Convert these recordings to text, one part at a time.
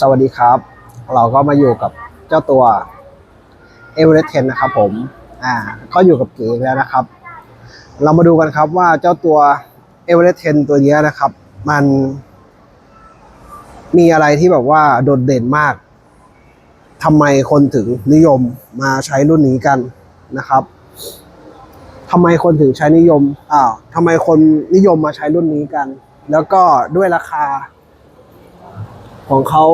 สวัสดีครับ เราก็มาอยู่กับเจ้าตัว e v e r e s t 10นะครับผมอ่าก็อยู่กับเก๋อีกแล้วนะครับ เรามาดูกันครับว่าเจ้าตัว e v e r e s t 10ตัวนี้นะครับ มันมีอะไรที่แบบว่าโดดเด่นมากทำไมคนถึงนิยมมาใช้รุ่นนี้กันนะครับทำไมคนถึงใช้นิยมอ้าวทำไมคนนิยมมาใช้รุ่นนี้กัน แล้วก็ด้วยราคา ของเขา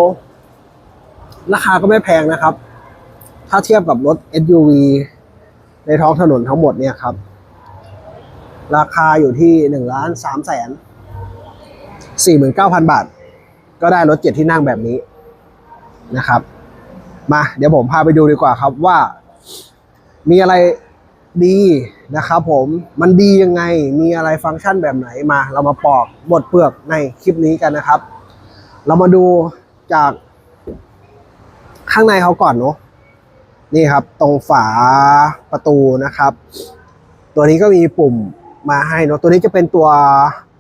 ราคาก็ไม่แพงนะครับ ถ้าเทียบกับรถ SUV ในท้องถนนทั้งหมดเนี่ยครับ ราคาอยู่ที่หนึ่งล้านสามแสนสี่หมื่นเก้าพันบาท ก็ได้รถเจ็ดที่นั่งแบบนี้นะครับ มาเดี๋ยวผมพาไปดูดีกว่าครับว่า มีอะไรดีนะครับผมมันดียังไงมีอะไรฟังก์ชันแบบไหนมา เรามาปอกบดเปลือกในคลิปนี้กันนะครับ เรามาดูจากข้างในเขาก่อนเนาะนี่ครับ ตรงฝาประตูนะครับ ตัวนี้ก็มีปุ่มมาให้เนาะตัวนี้จะเป็นตัว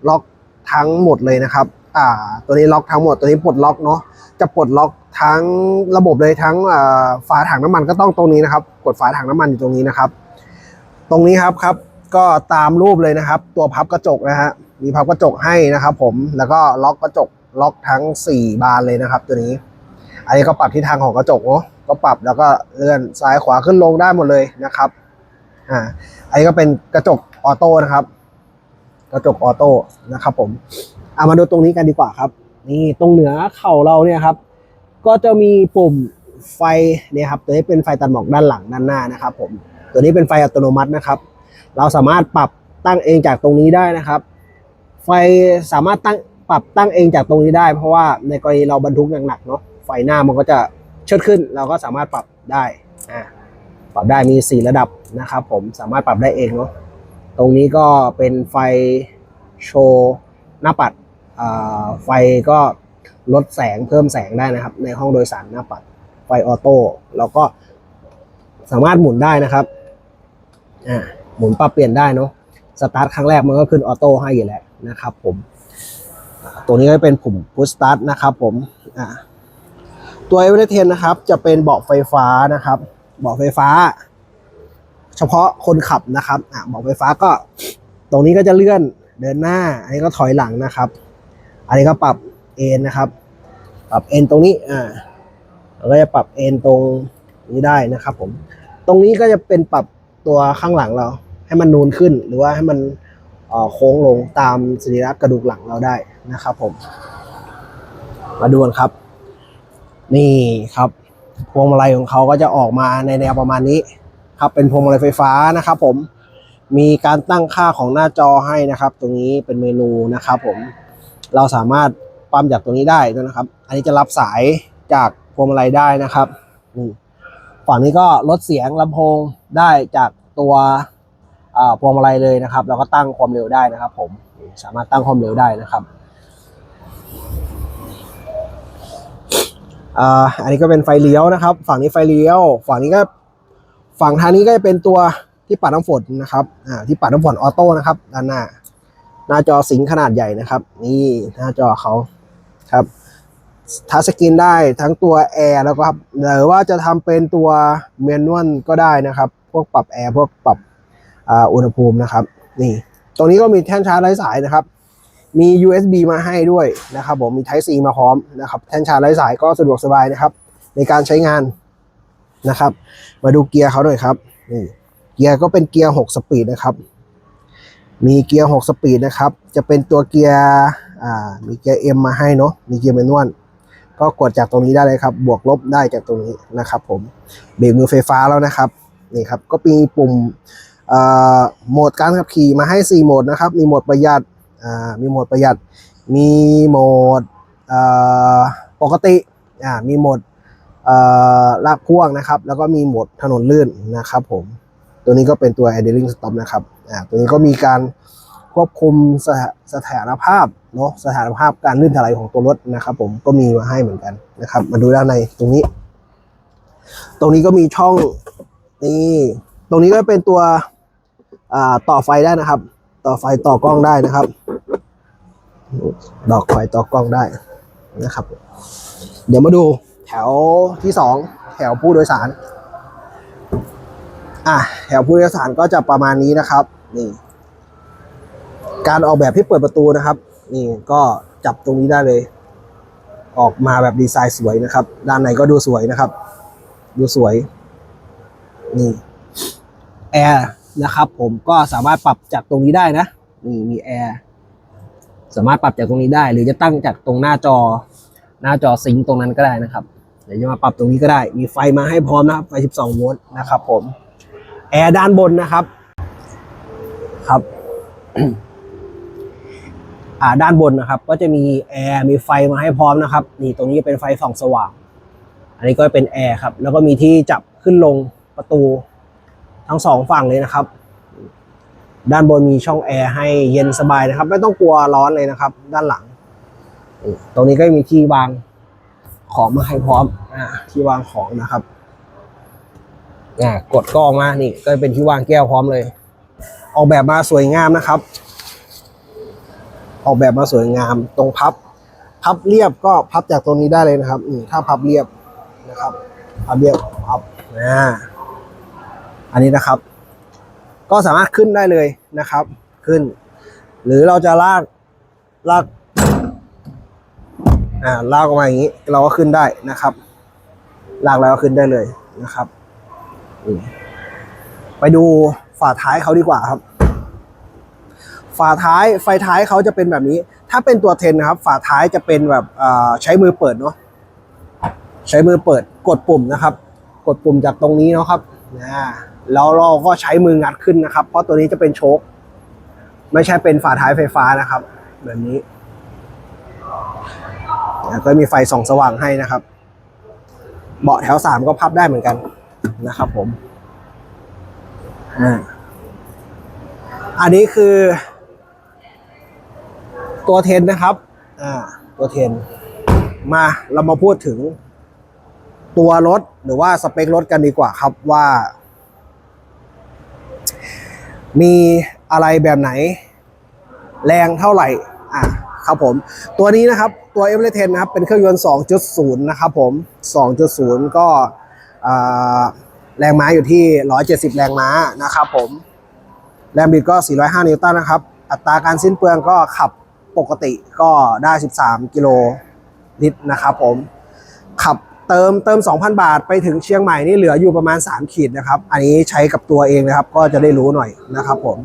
ล็อกทั้งหมดเลยนะครับ อ่า ตัวนี้ล็อกทั้งหมด ตัวนี้ปลดล็อกเนาะจะปลดล็อกทั้งระบบเลยทั้งฝาถังน้ำมันก็ต้องตรงนี้นะครับ กดฝาถังน้ำมันอยู่ตรงนี้นะครับ ตรงนี้ครับครับ ก็ตามรูปเลยนะครับ ตัวพับกระจกนะฮะมีพับกระจกให้นะครับ ผมแล้วก็ล็อกกระจก ล็อกทั้ง 4 บานเลยนะครับ ตัวนี้ อันนี้ก็ปรับทิศทางของกระจกเนาะก็ปรับแล้วก็เลื่อนซ้ายขวาขึ้นลงได้หมดเลยนะครับอ่าอันนี้ก็เป็นกระจกออโต้นะครับ กระจกออโต้นะครับ ผมเอามาดูตรงนี้กันดีกว่าครับ นี่ตรงเหนือเข่าเราเนี่ยครับ ก็จะมีปุ่มไฟเนี่ยครับตัวนี้เป็นไฟตัดหมอกด้านหลังด้านหน้านะครับ ผมตัวนี้เป็นไฟอัตโนมัตินะครับ เราสามารถปรับตั้งเองจากตรงนี้ได้นะครับ ไฟสามารถตั้ง ปรับตั้งเองจากตรงนี้ได้ เพราะว่าในกรณีเราบรรทุกหนักๆเนาะไฟหน้ามันก็จะเชิดขึ้น เราก็สามารถปรับได้อ่าปรับได้มี 4 ระดับนะครับผมสามารถปรับได้เองเนาะตรงนี้ก็เป็นไฟโชว์หน้าปัดไฟก็ลดแสงเพิ่มแสงได้นะครับ ในห้องโดยสารหน้าปัดไฟออโต้เราก็สามารถหมุนได้นะครับอ่าหมุนปรับเปลี่ยนได้เนาะสตาร์ทครั้งแรกมันก็ขึ้นออโต้ให้อยู่แล้วนะครับผม ตัวนี้ก็เป็นปุ่ม push start นะครับผมอ่าตัวเอเวอเรสเทนนะครับ จะเป็นเบาะไฟฟ้านะครับ เบาะไฟฟ้า เฉพาะคนขับนะครับอ่าเบาะไฟฟ้าก็ ตรงนี้ก็จะเลื่อนเดินหน้า อันนี้ก็ถอยหลังนะครับ อันนี้ก็ปรับเอนนะครับ ปรับเอนตรงนี้อ่าเราก็จะปรับเอนตรงนี้ได้นะครับ ผม ตรงนี้ก็จะเป็นปรับตัวข้างหลังเรา ให้มันนูนขึ้นหรือว่าให้มัน โค้งลงตามสรีระกระดูกหลังเราได้นะครับผม มาดูกันครับ นี่ครับพวงมาลัยของเขาก็จะออกมาในแนวประมาณนี้ครับเป็นพวงมาลัยไฟฟ้านะครับผมมีการตั้งค่าของหน้าจอให้นะครับ ตรงนี้เป็นเมนูนะครับผมเราสามารถปั๊มจากตรงนี้ได้นะครับ อันนี้จะรับสายจากพวงมาลัยได้นะครับฝั่งนี้ก็ลดเสียงลำโพงได้จากตัว พวงมาลัยเลยนะครับแล้วก็ตั้งความเร็วได้นะครับ ผมสามารถตั้งความเร็วได้นะครับอ่าอันนี้ก็เป็นไฟเลี้ยวนะครับ ฝั่งนี้ไฟเลี้ยว ฝั่งนี้ก็ฝั่งทางนี้ก็จะเป็นตัวที่ปัดน้ำฝนนะครับอ่าที่ปัดน้ำฝนออโต้นะครับด้านหน้า หน้าจอสิงขนาดใหญ่นะครับ นี่หน้าจอเขาครับทัชสกรีนได้ทั้งตัวแอร์แล้วก็ครับหรือว่าจะทำเป็นตัวเมนนวลก็ได้นะครับ พวกปรับแอร์พวกปรับ อุณหภูมินะครับ นี่ ตรงนี้ก็มีแท่นชาร์จไร้สายนะครับ มี USB มาให้ด้วยนะครับผม มี Type C มาพร้อมนะครับ แท่นชาร์จไร้สายก็สะดวกสบายนะครับ ในการใช้งานนะครับ มาดูเกียร์เขาหน่อยครับ นี่ เกียร์ก็เป็นเกียร์ 6 สปีดนะครับ มีเกียร์ 6 สปีดนะครับ จะเป็นตัวเกียร์ อ่า มีเกียร์ M มาให้เนาะ มีเกียร์แมนนวลก็กดจากตรงนี้ได้เลยครับ บวกลบได้จากตรงนี้นะครับ ผม เบรกมือไฟฟ้าแล้วนะครับ นี่ครับ ก็มีปุ่ม โหมดการขับขี่มาให้ 4 โหมดนะครับ มีโหมดประหยัดมีโหมดประหยัด มีโหมดปกติมีโหมดลากพ่วงนะครับ แล้วก็มีโหมดถนนลื่นนะครับผม ตัวนี้ก็เป็นตัว idling stop นะครับตัวนี้ก็มีการควบคุมสถาสถานภาพเนาะสถานภาพการลื่นถลายของตัวรถนะครับ ผมก็มีมาให้เหมือนกันนะครับ มาดูด้านในตรงนี้ ตรงนี้ก็มีช่องนี่ตรงนี้ก็เป็นตัว ต่อไฟได้นะครับ ต่อไฟต่อกล้องได้นะครับ ดอกไฟต่อกล้องได้นะครับ เดี๋ยวมาดูแถวที่สองแถวผู้โดยสาร อะแถวผู้โดยสารก็จะประมาณนี้นะครับนี่การออกแบบที่เปิดประตูนะครับ นี่ก็จับตรงนี้ได้เลย ออกมาแบบดีไซน์สวยนะครับ ด้านในก็ดูสวยนะครับ ดูสวย นี่แอร์ นะครับ ผมก็สามารถปรับจากตรงนี้ได้นะนี่มีแอร์สามารถปรับจากตรงนี้ได้ หรือจะตั้งจากตรงหน้าจอ หน้าจอซิงตรงนั้นก็ได้นะครับเดี๋ยวจะมาปรับตรงนี้ก็ได้ มีไฟมาให้พร้อมนะครับไฟ 12 โวลต์นะครับ ผมแอร์ด้านบนนะครับ ครับอ่าด้านบนนะครับ ก็จะมีแอร์มีไฟมาให้พร้อมนะครับนี่ตรงนี้เป็นไฟส่องสว่าง อันนี้ก็เป็นแอร์ครับ แล้วก็มีที่จับขึ้นลงประตู ทั้งสองฝั่งเลยนะครับ ด้านบนมีช่องแอร์ให้เย็นสบายนะครับ ไม่ต้องกลัวร้อนเลยนะครับ ด้านหลัง ตรงนี้ก็มีที่วางของมาให้พร้อมอที่วางของนะครับกดก็ออกมานี่ก็เป็นที่วางแก้วพร้อมเลย ออกแบบมาสวยงามนะครับ ออกแบบมาสวยงามตรงพับ พับเรียบก็พับจากตรงนี้ได้เลยนะครับถ้าพับเรียบนะครับพับเรียบพับอ่า อันนี้นะครับ ก็สามารถขึ้นได้เลยนะครับ ขึ้น หรือเราจะลากลากอ่าลากออกมาอย่างนี้ เราก็ขึ้นได้นะครับ ลากแล้วก็ขึ้นได้เลยนะครับไปดูฝาท้ายเขาดีกว่าครับ ฝาท้ายไฟท้ายเขาจะเป็นแบบนี้ ถ้าเป็นตัวเทนนะครับ ฝาท้ายจะเป็นแบบอ่าใช้มือเปิดเนาะใช้มือเปิดกดปุ่มนะครับ กดปุ่มจากตรงนี้เนาะครับนะ แล้วเราก็ใช้มืองัดขึ้นนะครับ เพราะตัวนี้จะเป็นโชคไม่ใช่เป็นฝาท้ายไฟฟ้านะครับ แบบนี้ก็มีไฟส่องสว่างให้นะครับ เบาะแถวสามก็พับได้เหมือนกันนะครับผมอ่าอันนี้คือ ตัวเทนนะครับ อ่า ตัวเทน มาเรามาพูดถึงตัวรถหรือว่าสเปครถกันดีกว่าครับว่า มีอะไรแบบไหน แรงเท่าไหร่อะครับผม ตัวนี้นะครับตัว e v e r e t 10นะครับเป็นเครื่องยนต์ 2.0 นะครับผม 2.0 ก็อ่าแรงม้าอยู่ที่ 170 แรงม้านะครับผมแรงบิดก็ 405 นิวตันนะครับ อัตราการสิ้นเปลืองก็ขับปกติก็ได้ 13 กิโลลิตรนะครับผม ขับ เติมเติม 2,000 บาทไปถึงเชียงใหม่นี่เหลืออยู่ประมาณ 3 ขีดนะครับ อันนี้ใช้กับตัวเองนะครับ ก็จะได้รู้หน่อยนะครับผม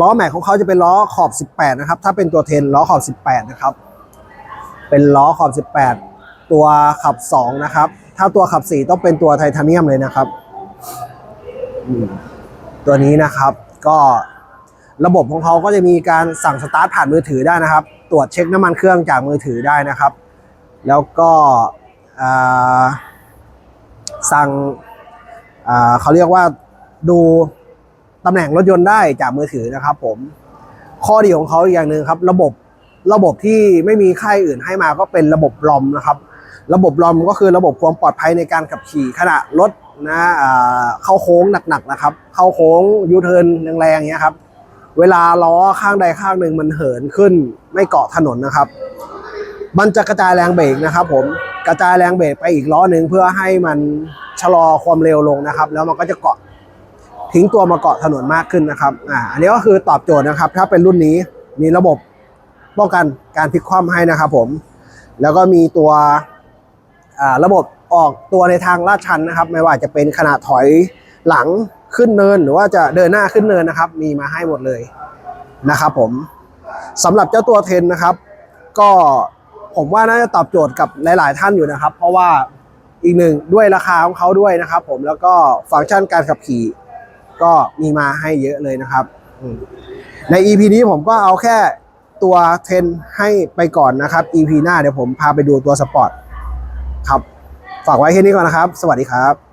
ล้อแม็กของเขาจะเป็นล้อขอบ 18 นะครับ ถ้าเป็นตัวเทนล้อขอบ 18 นะครับ เป็นล้อขอบ 18 ตัวขับ 2 นะครับ ถ้าตัวขับ 4 ต้องเป็นตัวไทเทเนียมเลยนะครับ ตัวนี้นะครับก็ระบบของเขาก็จะมีการสั่งสตาร์ทผ่านมือถือได้นะครับ ตรวจเช็คน้ำมันเครื่องจากมือถือได้นะครับ แล้วก็ สั่งเขาเรียกว่าดูตำแหน่งรถยนต์ได้จากมือถือนะครับ ผมข้อดีของเขาอีกอย่างหนึ่งครับ ระบบระบบที่ไม่มีค่ายอื่นให้มาก็เป็นระบบลอมนะครับ ระบบลอมก็คือระบบความปลอดภัยในการขับขี่ขณะรถนะเข้าโค้งหนักๆนะครับ เข้าโค้งยูเทิร์นแรงๆเงี้ยครับ เวลาล้อข้างใดข้างหนึ่งมันเหินขึ้นไม่เกาะถนนนะครับ มันจะกระจายแรงเบรกนะครับผมกระจายแรงเบรกไปอีกล้อหนึ่งเพื่อให้มันชะลอความเร็วลงนะครับ แล้วมันก็จะเกาะทิ้งตัวมาเกาะถนนมากขึ้นนะครับอ่าอันนี้ก็คือตอบโจทย์นะครับ ถ้าเป็นรุ่นนี้มีระบบป้องกันการพลิกคว่ำให้นะครับผมแล้วก็มีตัวอ่าระบบออกตัวในทางลาดชันนะครับ ไม่ว่าจะเป็นขนาดถอยหลังขึ้นเนินหรือว่าจะเดินหน้าขึ้นเนินนะครับ มีมาให้หมดเลยนะครับผมสำหรับเจ้าตัวเทนนะครับ ก็ ผมว่าน่าจะตอบโจทย์กับหลาย ๆ ท่านอยู่นะครับ เพราะว่าอีกหนึ่งด้วยราคาของเขาด้วยนะครับ ผมแล้วก็ฟังก์ชันการขับขี่ก็มีมาให้เยอะเลยนะครับใน EP นี้ผมก็เอาแค่ตัวเทนให้ไปก่อนนะครับ EP หน้าเดี๋ยวผมพาไปดูตัวสปอร์ตครับ ฝากไว้แค่นี้ก่อนนะครับ สวัสดีครับ